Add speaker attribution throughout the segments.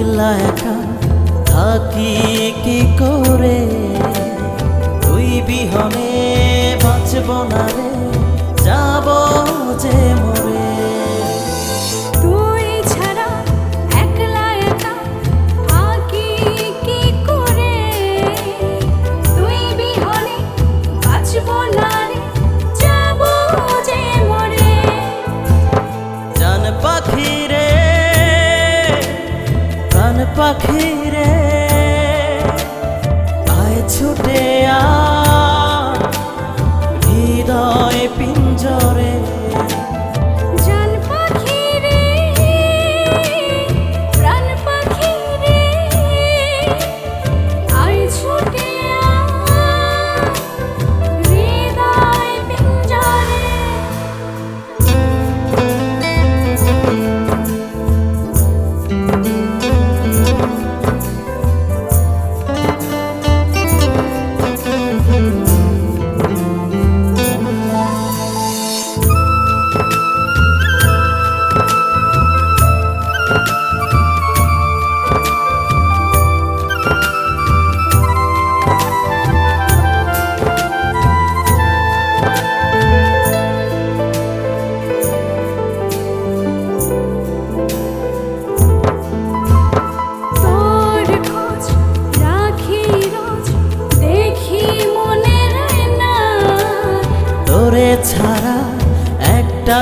Speaker 1: একলা একা থাকি কি করে? তুই বিহনে বাঁচব না রে যাব যে মরে। প্রাণ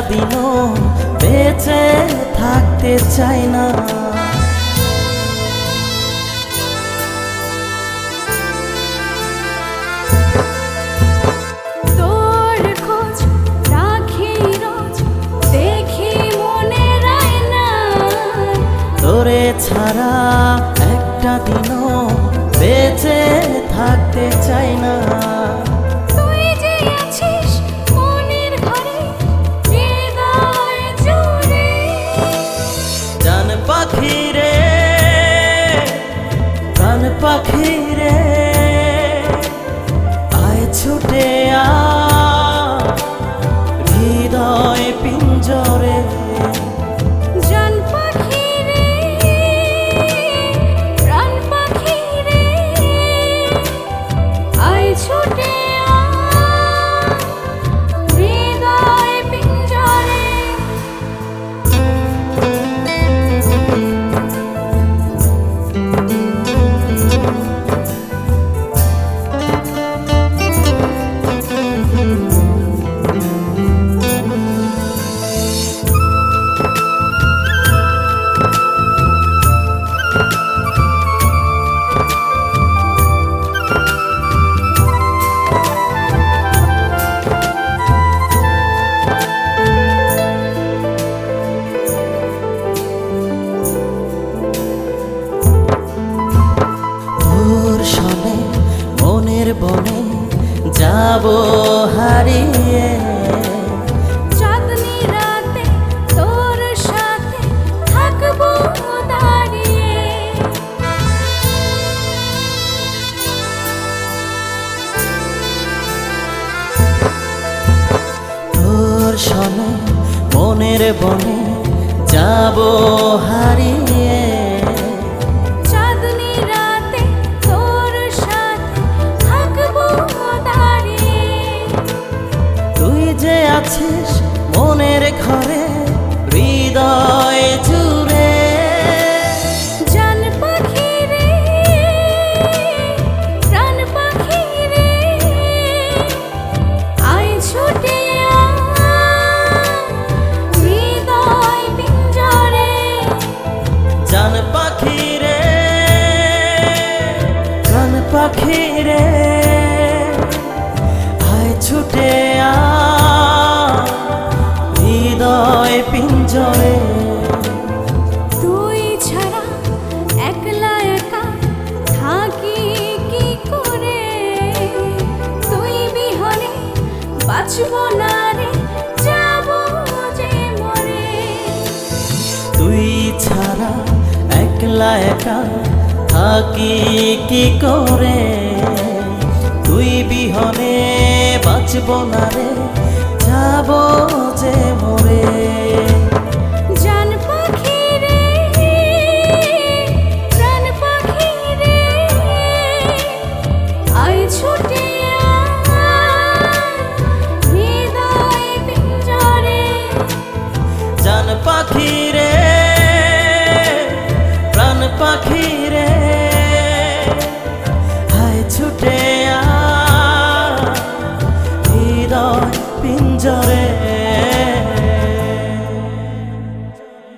Speaker 1: দিনও বেঁচে থাকতে চাই না।
Speaker 2: তোর খোঁজ দেখি না।
Speaker 1: তোরে ছাড়া একটা দিনও বেঁচে থাকতে চাই না। যাব হারিয়ে।
Speaker 2: চাঁদনি রাতে তোর সাথে থাকব দাঁড়িয়ে।
Speaker 1: তোর সনে মনের বনে যাব মনের ঘরে হৃদয় জুড়ে
Speaker 2: জান পাখি রে প্রাণ পাখি রে আয় ছুটে হৃদয় পিঞ্জরে।
Speaker 1: জান পাখি রে প্রাণ পাখি রে
Speaker 2: একা থাকি কি করে? তুই বিহনে বাঁচব না রে যাব যে মরে।
Speaker 1: ছুটে